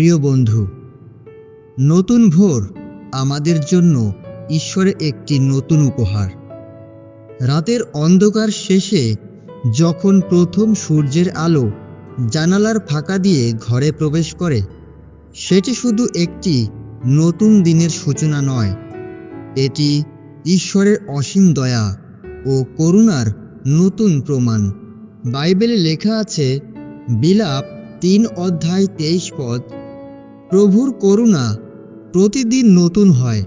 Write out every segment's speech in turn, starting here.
প্রিয় বন্ধু, নতুন ভোর আমাদের জন্য ঈশ্বরের একটি নতুন উপহার। রাতের অন্ধকার শেষে যখন প্রথম সূর্যের আলো জানালার ফাঁকা দিয়ে ঘরে প্রবেশ করে, সেটি শুধু একটি নতুন দিনের সূচনা নয়, এটি ঈশ্বরের অসীম দয়া ও করুণার নতুন প্রমাণ। বাইবেলে লেখা আছে, বিলাপ তিন অধ্যায় তেইশ পদ প্রভুর করুণা প্রতিদিন নতুন হয়,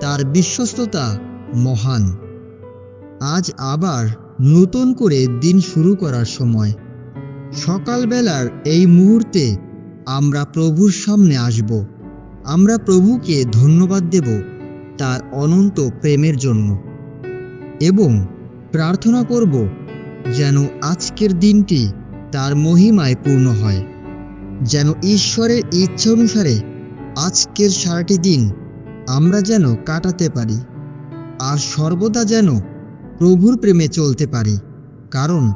তার বিশ্বস্ততা মহান। আজ আবার নতুন করে দিন শুরু করার সময়। সকালবেলার এই মুহূর্তে আমরা প্রভুর সামনে আসব। আমরা প্রভুকে ধন্যবাদ দেব তার অনন্ত প্রেমের জন্য। এবং প্রার্থনা করব যেন আজকের দিনটি তার মহিমায় পূর্ণ হয়। যেন ঈশ্বরের ইচ্ছা অনুসারে আজকের সারাটি দিন আমরা যেন কাটাতে পারি, আর সর্বদা যেন প্রভুর প্রেমে চলতে পারি। কারণ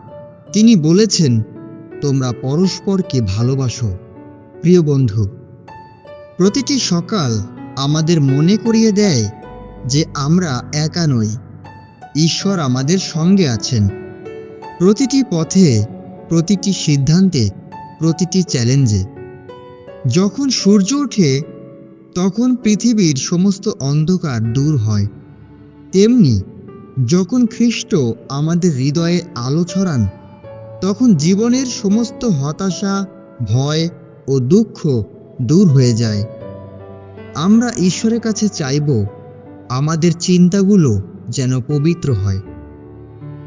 তিনি বলেছেন, তোমরা পরস্পরকে ভালোবাসো। প্রিয় বন্ধু, প্রতিটি সকাল আমাদের মনে করিয়ে দেয় যে আমরা একা নই, ঈশ্বর আমাদের সঙ্গে আছেন। প্রতিটি পথে, প্রতিটি সিদ্ধান্তে প্রতিটি চ্যালেঞ্জে যখন সূর্য ওঠে, তখন পৃথিবীর সমস্ত অন্ধকার দূর হয়। তেমনি, যখন খ্রিস্ট আমাদের হৃদয়ে আলো ছড়ান, তখন জীবনের সমস্ত হতাশা, ভয় ও দুঃখ দূর হয়ে যায়। আমরা ঈশ্বরের কাছে চাইব আমাদের চিন্তাগুলো যেন পবিত্র হয়।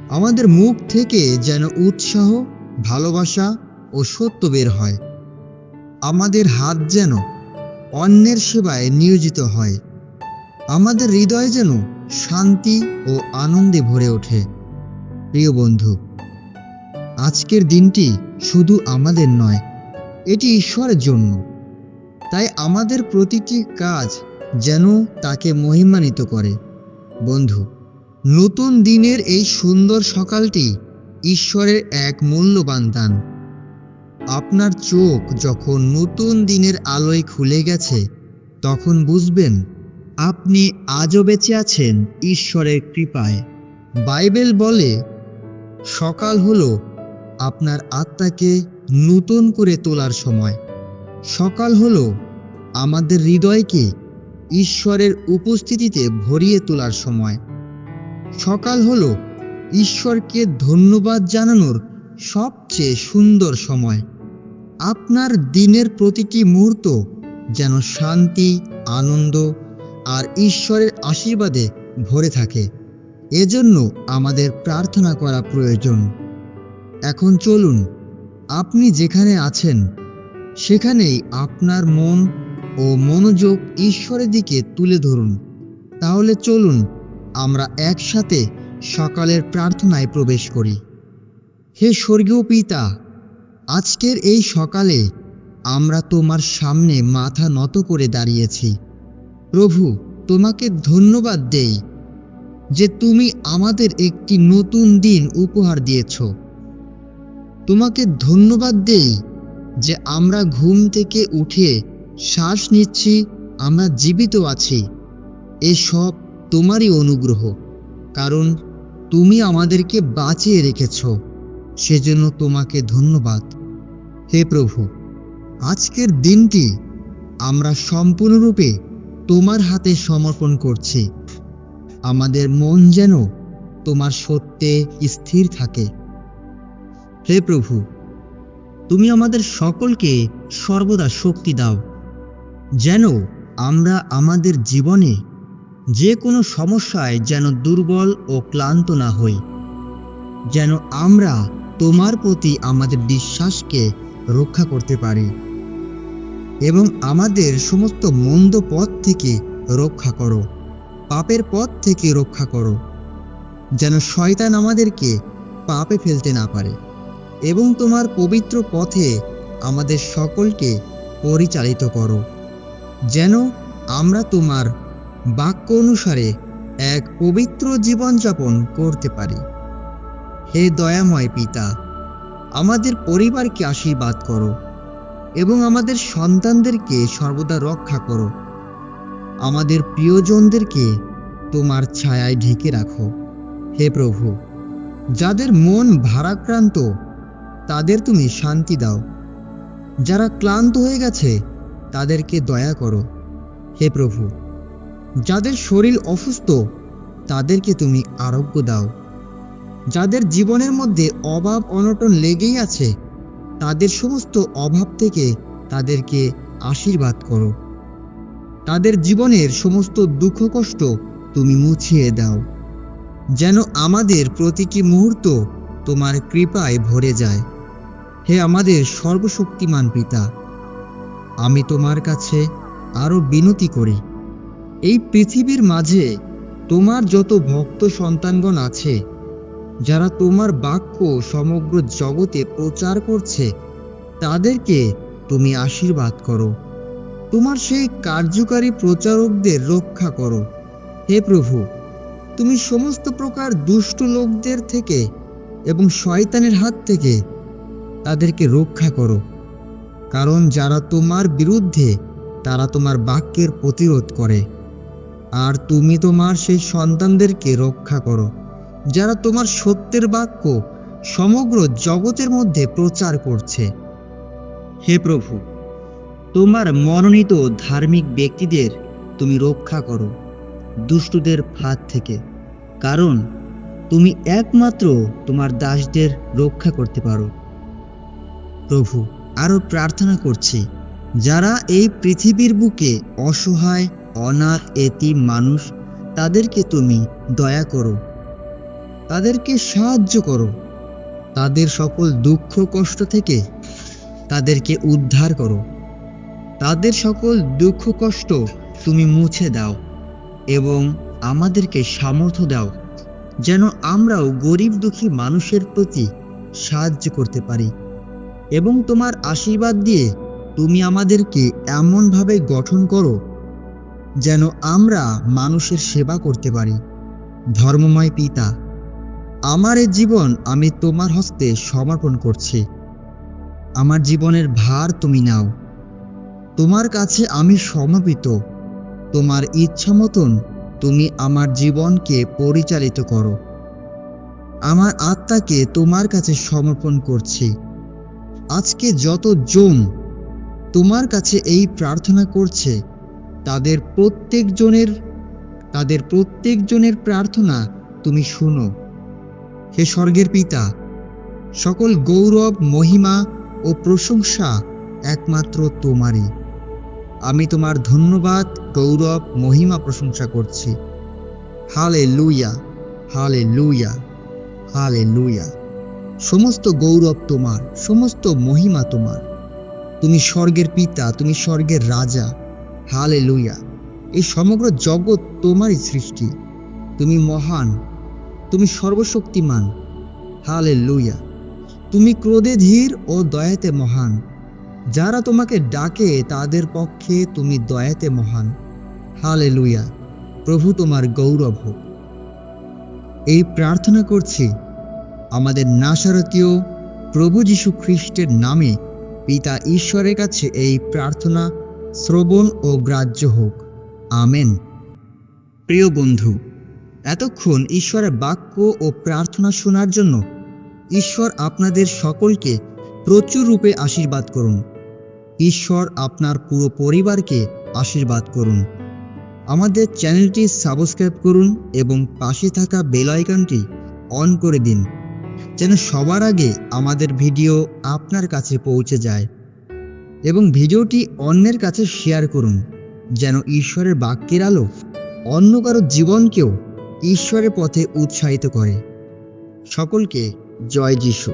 আমাদের মুখ থেকে যেন উৎসাহ, ভালোবাসা ও সত্য বের হয়। আমাদের হাত যেন অন্যের সেবায় নিয়োজিত হয়। আমাদের হৃদয় যেন শান্তি ও আনন্দে ভরে ওঠে। প্রিয় বন্ধু, আজকের দিনটি শুধু আমাদের নয়, এটি ঈশ্বরের জন্য। তাই আমাদের প্রতিটি কাজ যেন তাকে মহিমান্বিত করে। বন্ধু, নতুন দিনের এই সুন্দর সকালটি ঈশ্বরের এক মূল্যবান দান। আপনার চোখ যখন নতুন দিনের আলোয় খুলে গেছে, তখন বুঝবেন, আপনি আজও বেঁচে আছেন ঈশ্বরের কৃপায়। বাইবেল বলে, সকাল হলো আপনার আত্মাকে নতুন করে তোলার সময়। সকাল হলো আমাদের হৃদয়কে ঈশ্বরের উপস্থিতিতে ভরিয়ে তোলার সময়। সকাল হলো ঈশ্বরকে ধন্যবাদ জানানোর সবচেয়ে সুন্দর সময়। আপনার দিনের প্রতিটি মুহূর্ত যেন শান্তি, আনন্দ আর ঈশ্বরের আশীর্বাদে ভরে থাকে। এজন্য আমাদের প্রার্থনা করা প্রয়োজন। এখন চলুন, আপনি যেখানে আছেন, সেখানেই আপনার মন ও মনোযোগ ঈশ্বরের দিকে তুলে ধরুন। তাহলে চলুন, আমরা একসাথে সকালের প্রার্থনায় প্রবেশ করি। হে স্বর্গীয় পিতা আজকের এই সকালে আমরা তোমার সামনে মাথা নত করে দাঁড়িয়েছি। প্রভু, তোমাকে ধন্যবাদ দেই যে তুমি আমাদের একটি নতুন দিন উপহার দিয়েছ। তোমাকে ধন্যবাদ দেই যে আমরা ঘুম থেকে উঠে শ্বাস নিচ্ছি, আমরা জীবিত আছি। এসব তোমারই অনুগ্রহ, কারণ তুমি আমাদেরকে বাঁচিয়ে রেখেছ। সেজন্য তোমাকে ধন্যবাদ। হে প্রভু, আজকের দিনটি আমরা সম্পূর্ণরূপে তোমার হাতে সমর্পণ করছি। আমাদের মন যেন তোমার সত্যে স্থির থাকে। হে প্রভু, তুমি আমাদের সকলকে সর্বদা শক্তি দাও, যেন আমরা আমাদের জীবনে যে কোনো সমস্যায় যেন দুর্বল ও ক্লান্ত না হই, যেন আমরা তোমার প্রতি আমাদের বিশ্বাসকে রক্ষা করতে পারি এবং আমাদের সমস্ত মন্দ পথ থেকে রক্ষা করো, পাপের পথ থেকে রক্ষা করো, যেন শয়তান আমাদেরকে পাপে ফেলতে না পারে এবং তোমার পবিত্র পথে আমাদের সকলকে পরিচালিত করো, যেন আমরা তোমার বাক্য অনুসারে এক পবিত্র জীবনযাপন করতে পারি। হে দয়াময় পিতা, আমাদের পরিবারকে আশীর্বাদ করো এবং আমাদের সন্তানদেরকে সর্বদা রক্ষা করো। আমাদের প্রিয়জনদেরকে তোমার ছায়ায় ঢেকে রাখো। হে প্রভু, যাদের মন ভারাক্রান্ত, তাদের তুমি শান্তি দাও। যারা ক্লান্ত হয়ে গেছে, তাদেরকে দয়া করো। হে প্রভু, যাদের শরীর অসুস্থ, তাদেরকে তুমি আরোগ্য দাও। যাদের জীবনের মধ্যে অভাব অনটন লেগেই আছে, তাদের সমস্ত অভাব থেকে তাদেরকে আশীর্বাদ করো। তাদের জীবনের সমস্ত দুঃখ কষ্ট তুমি মুছিয়ে দাও। যেন আমাদের প্রতিটি মুহূর্ত তোমার কৃপায় ভরে যায়। হে আমাদের সর্বশক্তিমান পিতা, আমি তোমার কাছে আরও বিনতি করি। এই পৃথিবীর মাঝে তোমার যত ভক্ত সন্তানগণ আছে যারা তোমার বাক্য সমগ্র জগতে প্রচার করছে, তাদেরকে তুমি আশীর্বাদ করো। তোমার সেই কার্যকারী প্রচারকদের রক্ষা করো। হে প্রভু, তুমি সমস্ত প্রকার দুষ্ট লোকদের থেকে এবং শয়তানের হাত থেকে তাদেরকে রক্ষা করো। কারণ যারা তোমার বিরুদ্ধে, তারা তোমার বাক্যের প্রতিরোধ করে। আর তুমি তোমার সেই সন্তানদেরকে রক্ষা করো। যারা তোমার সত্যের বাক্য সমগ্র জগতের মধ্যে প্রচার করছে। হে প্রভু, তোমার মনোনীত ধার্মিক ব্যক্তিদের তুমি রক্ষা করো, দুষ্টুদের ফাঁদ থেকে, কারণ তুমি একমাত্র তোমার দাসদের রক্ষা করতে পারো। প্রভু, আরও প্রার্থনা করছি, যারা এই পৃথিবীর বুকে অসহায়, অনাথ, এতিম মানুষ, তাদেরকে তুমি দয়া করো। তাদেরকে সাহায্য করো। তাদের সকল দুঃখ, কষ্ট থেকে তাদেরকে উদ্ধার করো। তাদের সকল দুঃখ, কষ্ট তুমি মুছে দাও এবং আমাদেরকে সামর্থ্য দাও, যেন আমরাও গরিব দুঃখী মানুষের প্রতি সাহায্য করতে পারি এবং তোমার আশীর্বাদ দিয়ে তুমি আমাদেরকে এমনভাবে গঠন করো, যেন আমরা মানুষের সেবা করতে পারি। ধর্মময় পিতা আমার এই জীবন আমি তোমার হস্তে সমর্পণ করছি। আমার জীবনের ভার তুমি নাও। তোমার কাছে আমি সমর্পিত। তোমার ইচ্ছা মতন তুমি আমার জীবনকে পরিচালিত করো। আমার আত্মাকে তোমার কাছে সমর্পণ করছি। আজকে যত জন তোমার কাছে এই প্রার্থনা করছে, তাদের প্রত্যেকজনের তাদের প্রত্যেকজনের প্রার্থনা তুমি শুনো। হে স্বর্গের পিতা, সকল গৌরব, মহিমা ও প্রশংসা একমাত্র তোমারই। আমি তোমার ধন্যবাদ, গৌরব, মহিমা প্রশংসা করছি। হালে লুইয়া হালে লুইয়া হালে লুইয়া সমস্ত গৌরব তোমার, সমস্ত মহিমা তোমার। তুমি স্বর্গের পিতা, তুমি স্বর্গের রাজা। হালে লুইয়া এই সমগ্র জগৎ তোমারই সৃষ্টি। তুমি মহান তুমি সর্বশক্তিমান। হালে লুইয়া তুমি ক্রোধে ধীর ও দয়াতে মহান। যারা তোমাকে ডাকে, তাদের পক্ষে তুমি দয়াতে মহান। হালে লুইয়া প্রভু তোমার গৌরব হোক। এই প্রার্থনা করছি, আমাদের নাসারতীয় প্রভু যীশু খ্রিস্টের নামে পিতা ঈশ্বরের কাছে এই প্রার্থনা শ্রবণ ও গ্রাহ্য হোক। আমেন। প্রিয় বন্ধু এতক্ষণ ঈশ্বরের বাক্য ও প্রার্থনা শোনার জন্য ঈশ্বর আপনাদের সকলকে প্রচুর রূপে আশীর্বাদ করুন। ঈশ্বর আপনার পুরো পরিবারকে আশীর্বাদ করুন। আমাদের চ্যানেলটি সাবস্ক্রাইব করুন এবং পাশে থাকা বেল আইকনটি অন করে দিন, যেন সবার আগে আমাদের ভিডিও আপনার কাছে পৌঁছে যায় এবং ভিডিওটি অন্যের কাছে শেয়ার করুন, যেন ঈশ্বরের বাক্যের আলো অন্য কারও জীবনকেও ঈশ্বরের পথে উৎসাহিত করে। সকলকে জয় যিশু।